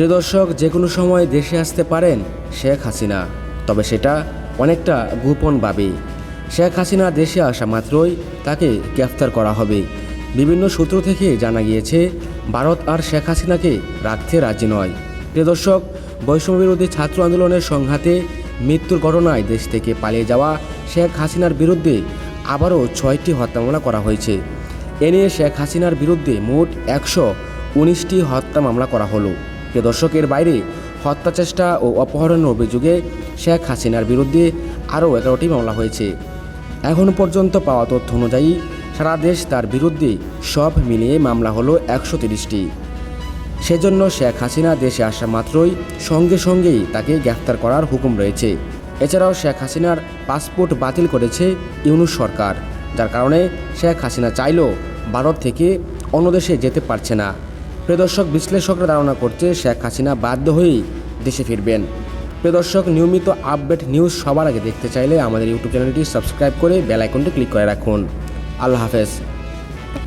প্রিয় দর্শক, যে কোনো সময় দেশে আসতে পারেন শেখ হাসিনা, তবে সেটা অনেকটা গোপন গোপনভাবে শেখ হাসিনা দেশে আসা মাত্রই তাকে গ্রেফতার করা হবে। বিভিন্ন সূত্র থেকে জানা গিয়েছে, ভারত আর শেখ হাসিনাকে রাখতে রাজি নয়। প্রিয় দর্শক, বৈষম্য বিরোধী ছাত্র আন্দোলনের সংঘাতে মৃত্যুর ঘটনায় দেশ থেকে পালিয়ে যাওয়া শেখ হাসিনার বিরুদ্ধে আবারও ছয়টি হত্যা মামলা করা হয়েছে। এ নিয়ে শেখ হাসিনার বিরুদ্ধে মোট একশো উনিশটি হত্যা মামলা করা হলো। প্রিয় দর্শকের বাইরে হত্যা চেষ্টা ও অপহরণের অভিযোগে শেখ হাসিনার বিরুদ্ধে আরও এগারোটি মামলা হয়েছে। এখনও পর্যন্ত পাওয়া তথ্য অনুযায়ী সারা দেশ তার বিরুদ্ধে সব মিলিয়ে মামলা হলো একশো তিরিশটি। সেজন্য শেখ হাসিনা দেশে আসা মাত্রই সঙ্গে সঙ্গেই তাকে গ্রেফতার করার হুকুম রয়েছে। এছাড়াও শেখ হাসিনার পাসপোর্ট বাতিল করেছে ইউনুস সরকার, যার কারণে শেখ হাসিনা চাইলেও ভারত থেকে অন্য দেশে যেতে পারছে না। প্রিয়দর্শক বিশ্লেষকরা ধারণা করছে শেখ হাসিনা বাধ্য হয়েই দেশে ফিরবেন। প্রদর্শক নিয়মিত আপডেট নিউজ সবার আগে দেখতে চাইলে আমাদের ইউটিউব চ্যানেলটি সাবস্ক্রাইব করে বেল আইকনটি ক্লিক করে রাখুন। আল্লাহ হাফেজ।